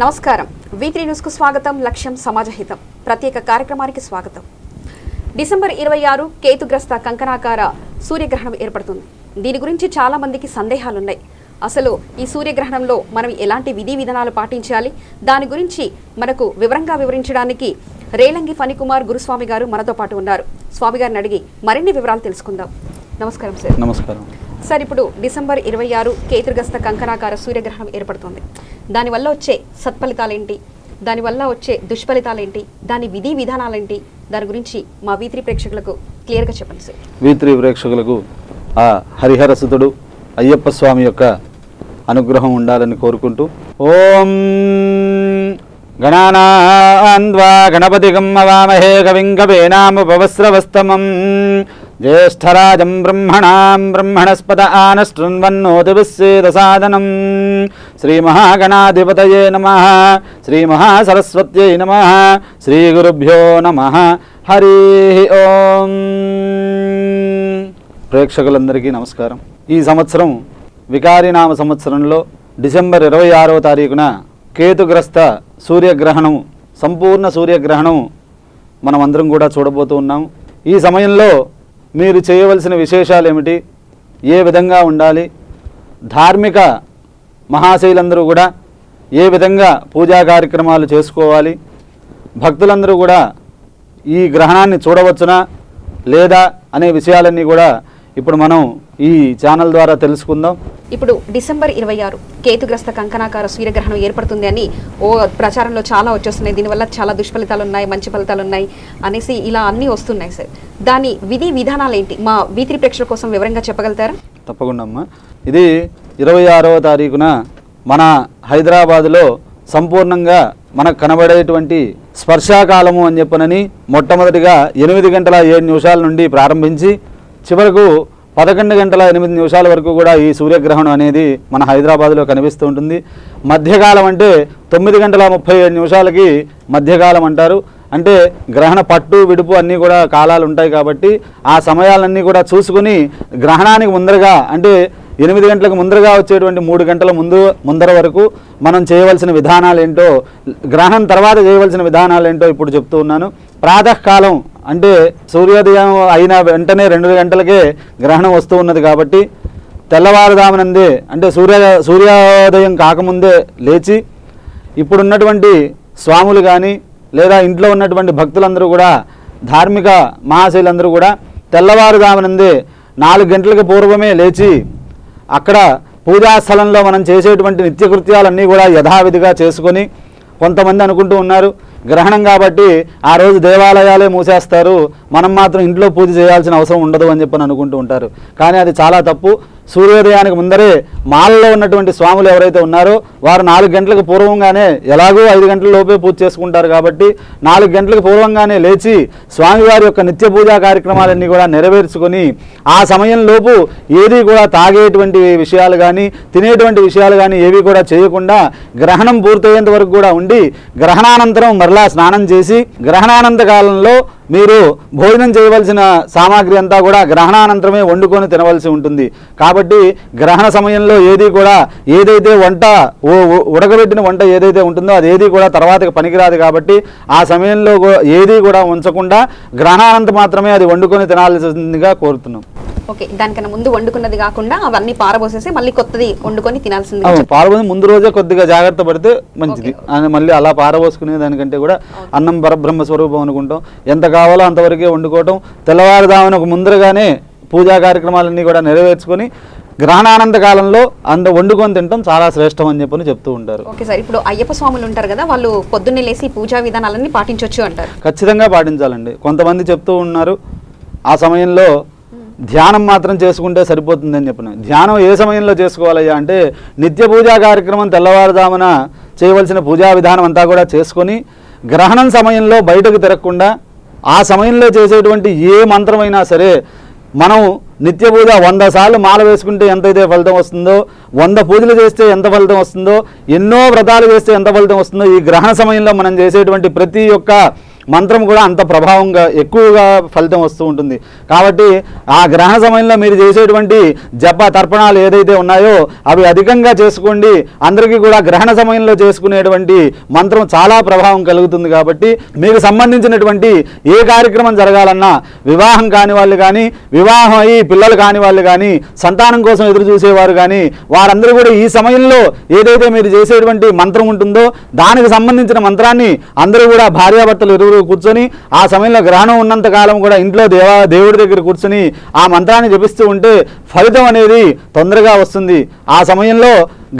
నమస్కారం. వీక్లీ న్యూస్కు స్వాగతం. లక్ష్యం సమాజహితం ప్రత్యేక కార్యక్రమానికి స్వాగతం. డిసెంబర్ ఇరవై ఆరు కేతుగ్రస్త కంకణాకార సూర్యగ్రహణం ఏర్పడుతుంది. దీని గురించి చాలా మందికి సందేహాలున్నాయి. అసలు ఈ సూర్యగ్రహణంలో మనం ఎలాంటి విధి విధానాలు పాటించాలి? దాని గురించి మనకు వివరంగా వివరించడానికి రేలంగి ఫణికుమార్ గురుస్వామి గారు మనతో పాటు ఉన్నారు. స్వామి గారిని అడిగి మరిన్ని వివరాలు తెలుసుకుందాం. నమస్కారం సార్. నమస్కారం. సార్ ఇప్పుడు డిసెంబర్ ఇరవై ఆరు కేతుర్గస్త కంకణాకార సూర్యగ్రహణం ఏర్పడుతుంది. దానివల్ల వచ్చే సత్ఫలితాలేంటి? దానివల్ల వచ్చే దుష్ఫలితాలేంటి? దాని విధి విధానాలేంటి? దాని గురించి మా వీత్రి ప్రేక్షకులకు క్లియర్గా చెప్పండి సార్. వీత్రి ప్రేక్షకులకు ఆ హరిహరసుతుడు అయ్యప్ప స్వామి యొక్క అనుగ్రహం ఉండాలని కోరుకుంటూ ఓం గణానాన్వా గణపతి గమ్మవామహే కవిం జ్యేష్ఠరాజం బ్రహ్మణాం బ్రహ్మణస్పద ఆనశృణ్వన్నోతిభిస్సేదసాదనం శ్రీమహాగణాధిపతయే నమ శ్రీమహాసరస్వత్యై నమ శ్రీగురుభ్యో నమ హరి ఓం ప్రేక్షకులందరికీ నమస్కారం. ఈ సంవత్సరం వికారినామ సంవత్సరంలో డిసెంబర్ ఇరవై ఆరవ తారీఖున కేతుగ్రస్త సూర్యగ్రహణం సంపూర్ణ సూర్యగ్రహణం మనమందరం కూడా చూడబోతూ ఉన్నాం. ఈ సమయంలో మీరు చేయవలసిన విశేషాలు ఏమిటి ఏ విధంగా ఉండాలి? ధార్మిక మహాశైలందరూ కూడా ఏ విధంగా పూజా కార్యక్రమాలు చేసుకోవాలి? భక్తులందరూ కూడా ఈ గ్రహణాన్ని చూడవచ్చునా లేదా అనే విషయాలన్నీ కూడా ఇప్పుడు మనం ఈ ఛానల్ ద్వారా తెలుసుకుందాం. ఇప్పుడు డిసెంబర్ ఇరవై ఆరు కేతుగ్రస్త కంకణాకార సూర్యగ్రహణం ఏర్పడుతుంది అని ఓ ప్రచారంలో చాలా వచ్చేస్తున్నాయి. దీనివల్ల చాలా దుష్ఫలితాలు ఉన్నాయి మంచి ఫలితాలు ఉన్నాయి అనేసి ఇలా అన్నీ వస్తున్నాయి సార్. దాని విధి విధానాలు ఏంటి? మా వీత్రి ప్రేక్షకుల కోసం వివరంగా చెప్పగలుగుతారా? తప్పకుండా అమ్మా. ఇది ఇరవై ఆరవ తారీఖున మన హైదరాబాదులో సంపూర్ణంగా మనకు కనబడేటువంటి స్పర్శాకాలము అని చెప్పనని మొట్టమొదటిగా ఎనిమిది గంటల ఏడు నిమిషాల నుండి ప్రారంభించి చివరకు పదకొండు గంటల ఎనిమిది నిమిషాల వరకు కూడా ఈ సూర్యగ్రహణం అనేది మన హైదరాబాద్లో కనిపిస్తూ ఉంటుంది. మధ్యకాలం అంటే తొమ్మిది గంటల ముప్పై ఏడు నిమిషాలకి మధ్యకాలం అంటారు. అంటే గ్రహణ పట్టు విడుపు అన్నీ కూడా కాలాలు ఉంటాయి కాబట్టి ఆ సమయాలన్నీ కూడా చూసుకుని గ్రహణానికి ముందరగా అంటే ఎనిమిది గంటలకు ముందరగా వచ్చేటువంటి మూడు గంటల ముందు ముందర వరకు మనం చేయవలసిన విధానాలు ఏంటో గ్రహణం తర్వాత చేయవలసిన విధానాలు ఏంటో ఇప్పుడు చెప్తూ ఉన్నాను. ప్రాతకాలం అంటే సూర్యోదయం అయిన వెంటనే రెండు గంటలకే గ్రహణం వస్తూ ఉన్నది కాబట్టి తెల్లవారుదామనందే అంటే సూర్య సూర్యోదయం కాకముందే లేచి ఇప్పుడున్నటువంటి స్వాములు కానీ లేదా ఇంట్లో ఉన్నటువంటి భక్తులందరూ కూడా ధార్మిక మహాశైలందరూ కూడా తెల్లవారుదామనందే నాలుగు గంటలకు పూర్వమే లేచి అక్కడ పూజా స్థలంలో మనం చేసేటువంటి నిత్యకృత్యాలన్నీ కూడా యథావిధిగా చేసుకొని కొంతమంది అనుకుంటూ ఉన్నారు. గ్రహణం కాబట్టి ఆ రోజు దేవాలయాలే మూసేస్తారు. మనం మాత్రం ఇంట్లో పూజ చేయాల్సిన అవసరం ఉండదు అని చెప్పని అనుకుంటూ ఉంటారు. కానీ అది చాలా తప్పు. సూర్యోదయానికి ముందరే మాలలో ఉన్నటువంటి స్వాములు ఎవరైతే ఉన్నారో వారు నాలుగు గంటలకు పూర్వంగానే ఎలాగో ఐదు గంటల లోపే పూజ చేసుకుంటారు కాబట్టి నాలుగు గంటలకు పూర్వంగానే లేచి స్వామివారి యొక్క నిత్య పూజా కార్యక్రమాలన్నీ కూడా నెరవేర్చుకొని ఆ సమయంలోపు ఏది కూడా తాగేటువంటి విషయాలు కానీ తినేటువంటి విషయాలు కానీ ఏవి కూడా చేయకుండా గ్రహణం పూర్తయ్యేంత వరకు కూడా ఉండి గ్రహణానంతరం మరలా స్నానం చేసి గ్రహణానంత కాలంలో మీరు భోజనం చేయవలసిన సామాగ్రి అంతా కూడా గ్రహణానంతరమే వండుకొని తినవలసి ఉంటుంది. కాబట్టి గ్రహణ సమయంలో ఏది కూడా ఏదైతే వంట ఉడకబెట్టిన వంట ఏదైతే ఉంటుందో అది ఏది కూడా తర్వాత పనికిరాదు కాబట్టి ఆ సమయంలో ఏది కూడా ఉంచకుండా గ్రహణానంత మాత్రమే అది వండుకొని తినాల్సిందిగా కోరుతున్నాం. ఓకే దానికన్నా ముందు వండుకున్నది కాకుండా అవన్నీ పారబోసేసి మళ్ళీ కొత్తది వండుకొని తినాల్సింది. పాల్గొని ముందు రోజే కొద్దిగా జాగ్రత్త పడితే మంచిది. అని మళ్ళీ అలా పారబోసుకునే దానికంటే కూడా అన్నం పరబ్రహ్మ స్వరూపం అనుకుంటాం. ఎంత కావాలో అంతవరకే వండుకోవటం. తెల్లవారుదామని ఒక ముందరగానే పూజా కార్యక్రమాలన్నీ కూడా నెరవేర్చుకొని గ్రహణానంద కాలంలో అంత వండుకొని తినటం చాలా శ్రేష్టం అని చెప్పని చెప్తూ ఉంటారు. ఓకే సార్ ఇప్పుడు అయ్యప్ప స్వాములు ఉంటారు కదా వాళ్ళు పొద్దున్నే లేసి పూజా విధానాలన్నీ పాటించవచ్చు అంటారు. ఖచ్చితంగా పాటించాలండి. కొంతమంది చెప్తూ ఉన్నారు ఆ సమయంలో ధ్యానం మాత్రం చేసుకుంటే సరిపోతుందని చెప్పిన. ధ్యానం ఏ సమయంలో చేసుకోవాలయ్యా అంటే నిత్య పూజా కార్యక్రమం తెల్లవారుదామున చేయవలసిన పూజా విధానం అంతా కూడా చేసుకొని గ్రహణం సమయంలో బయటకు తిరగకుండా ఆ సమయంలో చేసేటువంటి ఏ మంత్రమైనా సరే మనం నిత్య పూజ వంద సార్లు మాల వేసుకుంటే ఎంతైతే ఫలితం వస్తుందో వంద పూజలు చేస్తే ఎంత ఫలితం వస్తుందో ఎన్నో వ్రతాలు చేస్తే ఎంత ఫలితం వస్తుందో ఈ గ్రహణ సమయంలో మనం చేసేటువంటి ప్రతి ఒక్క మంత్రం కూడా అంత ప్రభావంగా ఎక్కువగా ఫలితం వస్తూ ఉంటుంది. కాబట్టి ఆ గ్రహణ సమయంలో మీరు చేసేటువంటి జప తర్పణాలు ఏదైతే ఉన్నాయో అవి అధికంగా చేసుకోండి. అందరికీ కూడా గ్రహణ సమయంలో చేసుకునేటువంటి మంత్రం చాలా ప్రభావం కలుగుతుంది కాబట్టి మీకు సంబంధించినటువంటి ఏ కార్యక్రమం జరగాలన్నా వివాహం కాని వాళ్ళు కానీ వివాహం అయ్యి పిల్లలు కాని వాళ్ళు కానీ సంతానం కోసం ఎదురు చూసేవారు కానీ వారందరూ కూడా ఈ సమయంలో ఏదైతే మీరు చేసేటువంటి మంత్రం ఉంటుందో దానికి సంబంధించిన మంత్రాన్ని అందరూ కూడా భార్యాభర్తలు ఇరువురు కూర్చొని ఆ సమయంలో గ్రహణం ఉన్నంత కాలం కూడా ఇంట్లో దేవా దేవుడి దగ్గర కూర్చొని ఆ మంత్రాన్ని జపిస్తూ ఉంటే ఫలితం అనేది తొందరగా వస్తుంది. ఆ సమయంలో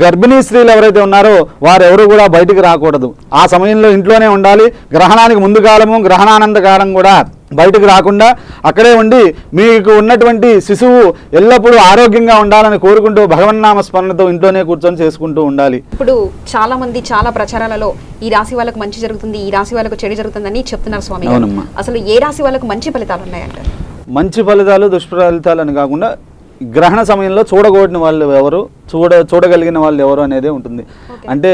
గర్భిణీ స్త్రీలు ఎవరైతే ఉన్నారో వారు కూడా బయటికి రాకూడదు. ఆ సమయంలో ఇంట్లోనే ఉండాలి. గ్రహణానికి ముందు కాలము గ్రహణానంద కాలం కూడా బయటకు రాకుండా అక్కడే ఉండి మీకు ఉన్నటువంటి శిశువు ఎల్లప్పుడూ ఆరోగ్యంగా ఉండాలని కోరుకుంటూ భగవన్నామ స్మరణతో ఇంట్లోనే కూర్చొని చేసుకుంటూ ఉండాలి. ఇప్పుడు చాలా మంది చాలా ప్రచారాలలో ఈ రాశి వాళ్ళకు మంచి జరుగుతుంది ఈ రాశి వాళ్ళకు చెడు జరుగుతుందని చెప్తున్నారు స్వామి. అసలు ఏ రాశి వాళ్ళకు మంచి ఫలితాలు ఉన్నాయంటారు? మంచి ఫలితాలు దుష్ఫలితాలు అని కాకుండా గ్రహణ సమయంలో చూడకూడని వాళ్ళు ఎవరు? చూడ చూడగలిగిన వాళ్ళు ఎవరు అనేది ఉంటుంది. అంటే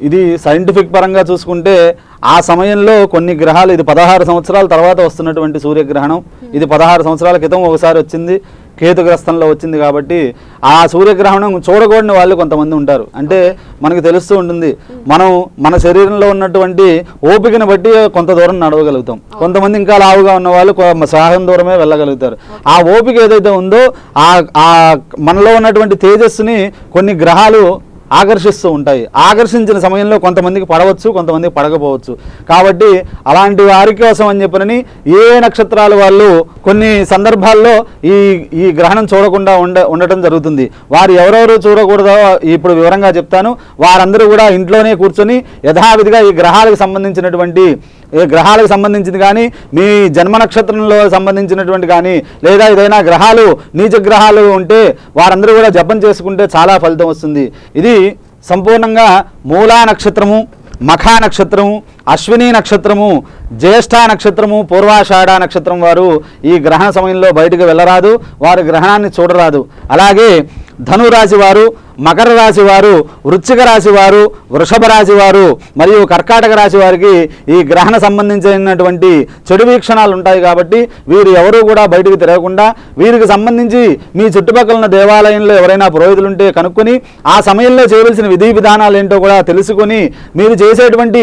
ఇది సైంటిఫిక్ పరంగా చూసుకుంటే ఆ సమయంలో కొన్ని గ్రహాలు ఇది పదహారు సంవత్సరాల తర్వాత వస్తున్నటువంటి సూర్యగ్రహణం. ఇది పదహారు సంవత్సరాల క్రితం ఒకసారి వచ్చింది. కేతుగ్రస్తంలో వచ్చింది కాబట్టి ఆ సూర్యగ్రహణం చూడకూడని వాళ్ళు కొంతమంది ఉంటారు. అంటే మనకు తెలుస్తూ ఉంటుంది. మనం మన శరీరంలో ఉన్నటువంటి ఓపికను బట్టి కొంత దూరం నడవగలుగుతాం. కొంతమంది ఇంకా లావుగా ఉన్న వాళ్ళు సహాయం దూరమే వెళ్ళగలుగుతారు. ఆ ఓపిక ఏదైతే ఉందో ఆ మనలో ఉన్నటువంటి తేజస్సుని కొన్ని గ్రహాలు ఆకర్షిస్తూ ఉంటాయి. ఆకర్షించిన సమయంలో కొంతమందికి పడవచ్చు కొంతమందికి పడకపోవచ్చు. కాబట్టి అలాంటి వారి కోసం అని చెప్పనని ఏ నక్షత్రాలు వాళ్ళు కొన్ని సందర్భాల్లో ఈ ఈ గ్రహణం చూడకుండా ఉండ ఉండటం జరుగుతుంది. వారు ఎవరెవరు చూడకూడదో ఇప్పుడు వివరంగా చెప్తాను. వారందరూ కూడా ఇంట్లోనే కూర్చొని యథావిధిగా ఈ గ్రహాలకు సంబంధించినటువంటి గ్రహాలకు సంబంధించింది కానీ మీ జన్మ నక్షత్రంలో సంబంధించినటువంటి కానీ లేదా ఏదైనా గ్రహాలు నీచ గ్రహాలు ఉంటే వారందరూ కూడా జపం చేసుకుంటే చాలా ఫలితం వస్తుంది. ఇది సంపూర్ణంగా మూలా నక్షత్రము మఖా నక్షత్రము అశ్విని నక్షత్రము జ్యేష్ఠ నక్షత్రము పూర్వాషాఢ నక్షత్రం వారు ఈ గ్రహణ సమయంలో బయటకు వెళ్ళరాదు వారు గ్రహణాన్ని చూడరాదు. అలాగే ధనురాశి వారు మకర రాశి వారు వృశ్చిక రాశి వారు వృషభ రాశి వారు మరియు కర్కాటక రాశి వారికి ఈ గ్రహణ సంబంధించినటువంటి చెడు వీక్షణాలు ఉంటాయి కాబట్టి వీరు ఎవరూ కూడా బయటకు తిరగకుండా వీరికి సంబంధించి మీ చుట్టుపక్కల ఉన్న దేవాలయంలో ఎవరైనా పురోహితులు ఉంటే కనుక్కొని ఆ సమయంలో చేయవలసిన విధి విధానాలు ఏంటో కూడా తెలుసుకొని మీరు చేసేటువంటి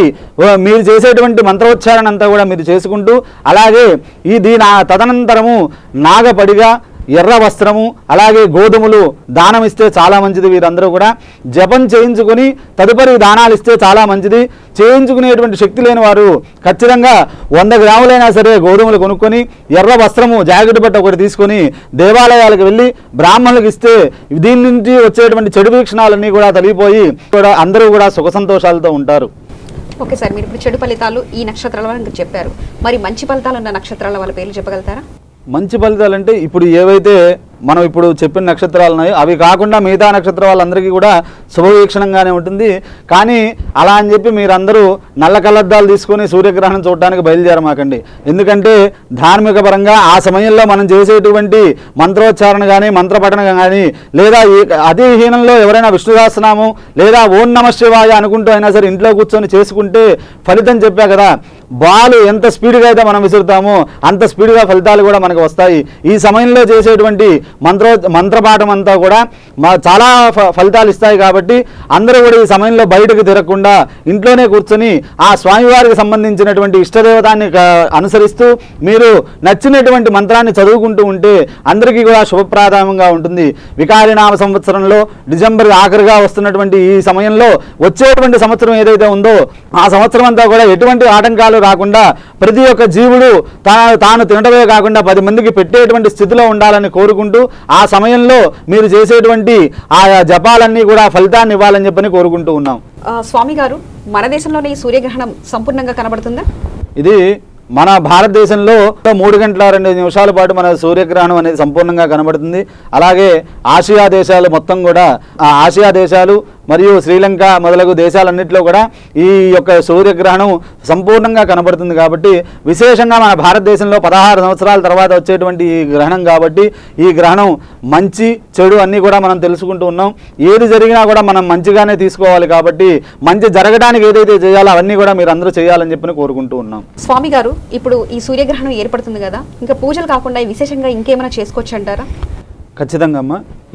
మీరు చేసేటువంటి మంత్రోచ్చారణ అంతా కూడా మీరు చేసుకుంటూ అలాగే ఈ దీని తదనంతరము నాగపడిగా ఎర్ర వస్త్రము అలాగే గోధుమలు దానం ఇస్తే చాలా మంచిది వీరందరూ కూడా. జపం చేయించుకొని తదుపరి దానాలు ఇస్తే చాలా మంచిది. చేయించుకునేటువంటి శక్తి లేని వారు ఖచ్చితంగా వంద గ్రాములైనా సరే గోధుమలు కొనుక్కొని ఎర్ర వస్త్రము జాకెట్ బట్ట ఒకటి తీసుకొని దేవాలయాలకు వెళ్ళి బ్రాహ్మణులకు ఇస్తే దీని నుంచి వచ్చేటువంటి చెడు వీక్షణాలన్నీ కూడా తొలగిపోయి కూడా అందరూ కూడా సుఖ సంతోషాలతో ఉంటారు. ఓకే సార్ మీరు ఇప్పుడు చెడు ఫలితాలు ఈ నక్షత్రాల వాళ్ళకి చెప్పారు? మరి మంచి ఫలితాలు ఉన్న నక్షత్రాల వాళ్ళ పేర్లు చెప్పగలుగుతారా? మంచి ఫలితాలు అంటే ఇప్పుడు ఏవైతే మనం ఇప్పుడు చెప్పిన నక్షత్రాలు ఉన్నాయో అవి కాకుండా మిగతా నక్షత్ర వాళ్ళందరికీ కూడా శుభవీక్షణంగానే ఉంటుంది. కానీ అలా అని చెప్పి మీరందరూ నల్ల కలద్దాలు తీసుకొని సూర్యగ్రహణం చూడడానికి బయలుదేరమాకండి ఎందుకంటే ధార్మిక పరంగా ఆ సమయంలో మనం చేసేటువంటి మంత్రోచ్చారణ కానీ మంత్రపఠన కానీ లేదా ఈ అదే హీనంలో ఎవరైనా విష్ణు లేదా ఓం నమ శివాయ అనుకుంటూ అయినా సరే ఇంట్లో కూర్చొని చేసుకుంటే ఫలితం చెప్పా కదా. బాల్ ఎంత స్పీడ్గా అయితే మనం విసురుతామో అంత స్పీడ్గా ఫలితాలు కూడా మనకు వస్తాయి. ఈ సమయంలో చేసేటువంటి మంత్రో మంత్రపాఠం అంతా కూడా మా చాలా ఫ- ఫలితాలు ఇస్తాయి కాబట్టి అందరూ కూడా ఈ సమయంలో బయటకు తిరగకుండా ఇంట్లోనే కూర్చొని ఆ స్వామివారికి సంబంధించినటువంటి ఇష్టదేవతాన్ని అనుసరిస్తూ మీరు నచ్చినటువంటి మంత్రాన్ని చదువుకుంటూ ఉంటే అందరికీ కూడా శుభప్రాధాన్యంగా ఉంటుంది. వికారినామ సంవత్సరంలో డిసెంబర్ ఆఖరిగా వస్తున్నటువంటి ఈ సమయంలో వచ్చేటువంటి సంవత్సరం ఏదైతే ఉందో ఆ సంవత్సరం అంతా కూడా ఎటువంటి ఆటంకాలు రాకుండా ప్రతి ఒక్క జీవుడు తా తాను తినడమే కాకుండా పది మందికి పెట్టేటువంటి స్థితిలో ఉండాలని కోరుకుంటూ ఆ సమయంలో మీరు చేసేటువంటి ఆ జపాలన్నీ కూడా ఫలితాన్ని ఇవ్వాలని చెప్పని కోరుకుంటూ ఉన్నాం. స్వామి గారు మన దేశంలోనే ఈ సూర్యగ్రహణం సంపూర్ణంగా కనబడుతుందా? ఇది మన భారతదేశంలో మూడు గంటల రెండు నిమిషాల పాటు మన సూర్యగ్రహణం అనేది సంపూర్ణంగా కనబడుతుంది. అలాగే ఆసియా దేశాలు మొత్తం కూడా ఆసియా దేశాలు మరియు శ్రీలంక మొదలగు దేశాలన్నింటిలో కూడా ఈ యొక్క సూర్యగ్రహణం సంపూర్ణంగా కనబడుతుంది కాబట్టి విశేషంగా మన భారతదేశంలో పదహారు సంవత్సరాల తర్వాత వచ్చేటువంటి ఈ గ్రహణం కాబట్టి ఈ గ్రహణం మంచి చెడు అన్నీ కూడా మనం తెలుసుకుంటూ ఉన్నాం. ఏది జరిగినా కూడా మనం మంచిగానే తీసుకోవాలి కాబట్టి మంచి జరగడానికి ఏదైతే చేయాలో అవన్నీ కూడా మీరు అందరూ చేయాలని చెప్పి కోరుకుంటూ ఉన్నాం. స్వామి గారు ఇప్పుడు ఈ సూర్యగ్రహణం ఏర్పడుతుంది కదా ఇంకా పూజలు కాకుండా విశేషంగా ఇంకేమైనా చేసుకోవచ్చు అంటారా ఖచ్చితంగా అమ్మ.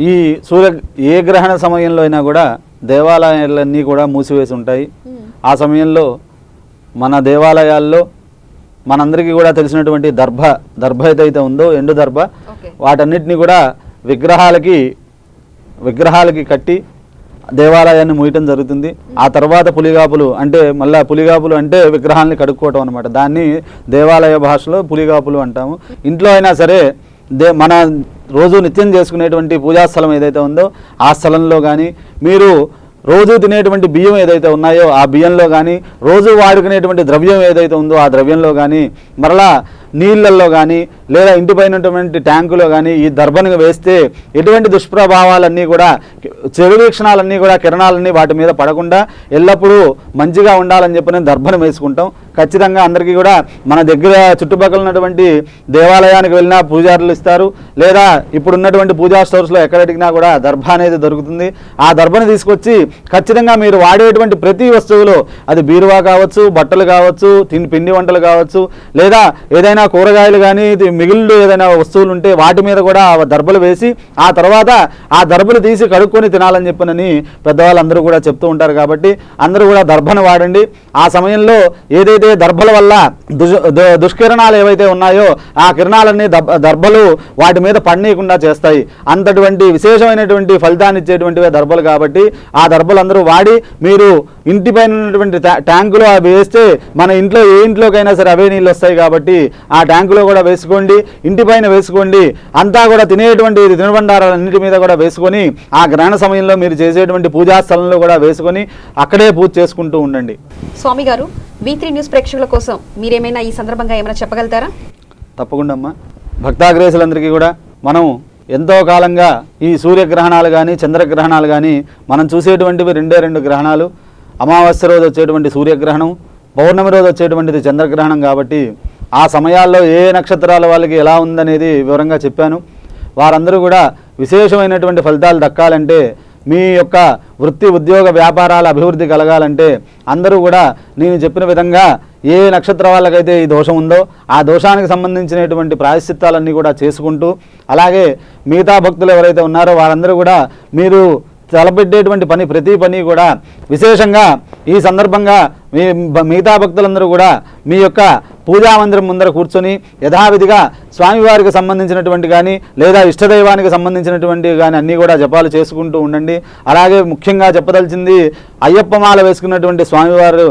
ఈ సూర్య ఏ గ్రహణ సమయంలో అయినా కూడా దేవాలయాలన్నీ కూడా మూసివేసి ఉంటాయి. ఆ సమయంలో మన దేవాలయాల్లో మనందరికీ కూడా తెలిసినటువంటి దర్భ దర్భ ఏదైతే ఉందో ఎండు దర్భ వాటన్నిటిని కూడా విగ్రహాలకి విగ్రహాలకి కట్టి దేవాలయాన్ని మూయటం జరుగుతుంది. ఆ తర్వాత పులిగాపులు అంటే మళ్ళా పులిగాపులు అంటే విగ్రహాలని కడుక్కోవటం అనమాట దాన్ని దేవాలయ భాషలో పులిగాపులు అంటాము. ఇంట్లో అయినా సరే దే మన రోజు నిత్యం చేసుకునేటువంటి పూజా స్థలం ఏదైతే ఉందో ఆ స్థలంలో కానీ మీరు రోజు తినేటువంటి బియ్యం ఏదైతే ఉన్నాయో ఆ బియ్యంలో కానీ రోజు వాడుకునేటువంటి ద్రవ్యం ఏదైతే ఉందో ఆ ద్రవ్యంలో కానీ మరలా నీళ్ళల్లో కానీ లేదా ఇంటిపైన ఉన్నటువంటి ట్యాంకులో కానీ ఈ దర్భను వేస్తే ఎటువంటి దుష్ప్రభావాలన్నీ కూడా చెడు వీక్షణాలన్నీ కూడా కిరణాలన్నీ వాటి మీద పడకుండా ఎల్లప్పుడూ మంచిగా ఉండాలని చెప్పి దర్భను వేసుకుంటాం. ఖచ్చితంగా అందరికీ కూడా మన దగ్గర చుట్టుపక్కల ఉన్నటువంటి దేవాలయానికి వెళ్ళినా పూజారులు ఇస్తారు. లేదా ఇప్పుడున్నటువంటి పూజా స్టోర్స్లో ఎక్కడ కూడా దర్భ అనేది దొరుకుతుంది. ఆ దర్భను తీసుకొచ్చి ఖచ్చితంగా మీరు వాడేటువంటి ప్రతి వస్తువులో అది బీరువా కావచ్చు బట్టలు కావచ్చు తిండి పిండి వంటలు కావచ్చు లేదా ఏదైనా కూరగాయలు కానీ ఇది మిగిలిన ఏదైనా వస్తువులు ఉంటే వాటి మీద కూడా దర్భలు వేసి ఆ తర్వాత ఆ దర్భలు తీసి కడుక్కొని తినాలని చెప్పనని పెద్దవాళ్ళందరూ కూడా చెప్తూ ఉంటారు కాబట్టి అందరూ కూడా దర్భను వాడండి. ఆ సమయంలో ఏదైతే దర్భల వల్ల దుష్కిరణాలు ఏవైతే ఉన్నాయో ఆ కిరణాలన్నీ దర్భలు వాటి మీద పడనీయకుండా చేస్తాయి. అంతటువంటి విశేషమైనటువంటి ఫలితాన్ని ఇచ్చేటువంటివే దర్భలు కాబట్టి ఆ దర్భలు అందరూ వాడి మీరు ఇంటి పైన ఉన్నటువంటి ట్యా- ట్యాంకులో అవి వేస్తే మన ఇంట్లో ఏ ఇంట్లోకైనా సరే అవే నీళ్ళు వస్తాయి కాబట్టి ఆ ట్యాంకులో కూడా వేసుకోండి ఇంటి పైన వేసుకోండి అంతా కూడా తినేటువంటి తినుబండారాలన్నిటి మీద కూడా వేసుకొని ఆ గ్రహణ సమయంలో మీరు చేసేటువంటి పూజా స్థలంలో కూడా వేసుకొని అక్కడే పూజ చేసుకుంటూ ఉండండి. స్వామి గారు వి త్రీ న్యూస్ ప్రేక్షకుల కోసం మీరేమైనా ఈ సందర్భంగా ఏమైనా చెప్పగలుగుతారా? తప్పకుండా అమ్మా. భక్తాగ్రేసులందరికీ కూడా మనం ఎంతో కాలంగా ఈ సూర్యగ్రహణాలు కానీ చంద్రగ్రహణాలు కానీ మనం చూసేటువంటివి రెండే రెండు గ్రహణాలు. అమావాస్య రోజు వచ్చేటువంటి సూర్యగ్రహణం పౌర్ణమి రోజు వచ్చేటువంటిది చంద్రగ్రహణం కాబట్టి ఆ సమయాల్లో ఏ నక్షత్రాల వాళ్ళకి ఎలా ఉందనేది వివరంగా చెప్పాను. వారందరూ కూడా విశేషమైనటువంటి ఫలితాలు దక్కాలంటే మీ యొక్క వృత్తి ఉద్యోగ వ్యాపారాల అభివృద్ధి కలగాలంటే అందరూ కూడా నేను చెప్పిన విధంగా ఏ నక్షత్ర వాళ్ళకైతే ఈ దోషం ఉందో ఆ దోషానికి సంబంధించినటువంటి ప్రాయశ్చిత్తాలన్నీ కూడా చేసుకుంటూ అలాగే మిగతా భక్తులు ఎవరైతే ఉన్నారో వారందరూ కూడా మీరు తలపెట్టేటువంటి పని ప్రతి పని కూడా విశేషంగా ఈ సందర్భంగా మీ మిగతా భక్తులందరూ కూడా మీ యొక్క పూజా మందిరం ముందర కూర్చొని యథావిధిగా స్వామివారికి సంబంధించినటువంటి కానీ లేదా ఇష్టదైవానికి సంబంధించినటువంటి కానీ అన్నీ కూడా జపాలు చేసుకుంటూ ఉండండి. అలాగే ముఖ్యంగా చెప్పదలిచింది అయ్యప్ప మాల వేసుకున్నటువంటి స్వామివారు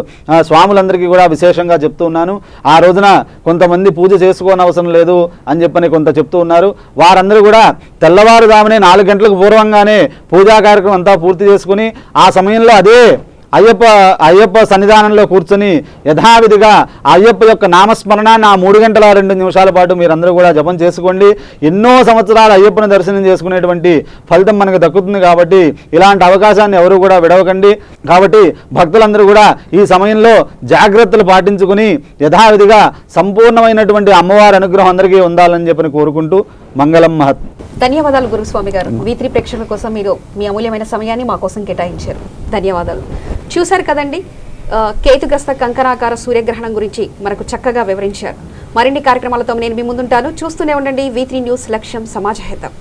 స్వాములందరికీ కూడా విశేషంగా చెప్తూ ఉన్నాను. ఆ రోజున కొంతమంది పూజ చేసుకోనవసరం లేదు అని చెప్పని కొంత చెప్తూ ఉన్నారు. వారందరూ కూడా తెల్లవారుజామునే నాలుగు గంటలకు పూర్వంగానే పూజా కార్యక్రమం అంతా పూర్తి చేసుకుని ఆ సమయంలో అదే అయ్యప్ప అయ్యప్ప సన్నిధానంలో కూర్చొని యథావిధిగా అయ్యప్ప యొక్క నామస్మరణ నా మూడు గంటల రెండు నిమిషాల పాటు మీరందరూ కూడా జపం చేసుకోండి. ఎన్నో సంవత్సరాలు అయ్యప్పను దర్శనం చేసుకునేటువంటి ఫలితం మనకు దక్కుతుంది కాబట్టి ఇలాంటి అవకాశాన్ని ఎవరు కూడా విడవకండి. కాబట్టి భక్తులందరూ కూడా ఈ సమయంలో జాగ్రత్తలు పాటించుకుని యథావిధిగా సంపూర్ణమైనటువంటి అమ్మవారి అనుగ్రహం అందరికీ ఉండాలని చెప్పని కోరుకుంటూ మంగళం మహత్. ధన్యవాదాలు గురుస్వామి గారు. వీత్రి ప్రేక్షకుల కోసం మీరు మీ అమూల్యమైన సమయాన్ని మా కోసం కేటాయించారు. ధన్యవాదాలు. చూశారు కదండి? కేతుగ్రస్త కంకణాకార సూర్యగ్రహణం గురించి మనకు చక్కగా వివరించారు. మరిన్ని కార్యక్రమాలతో నేను మీ ముందుంటాను. చూస్తూనే ఉండండి విత్నీ న్యూస్ లక్ష్యం సమాజహితం.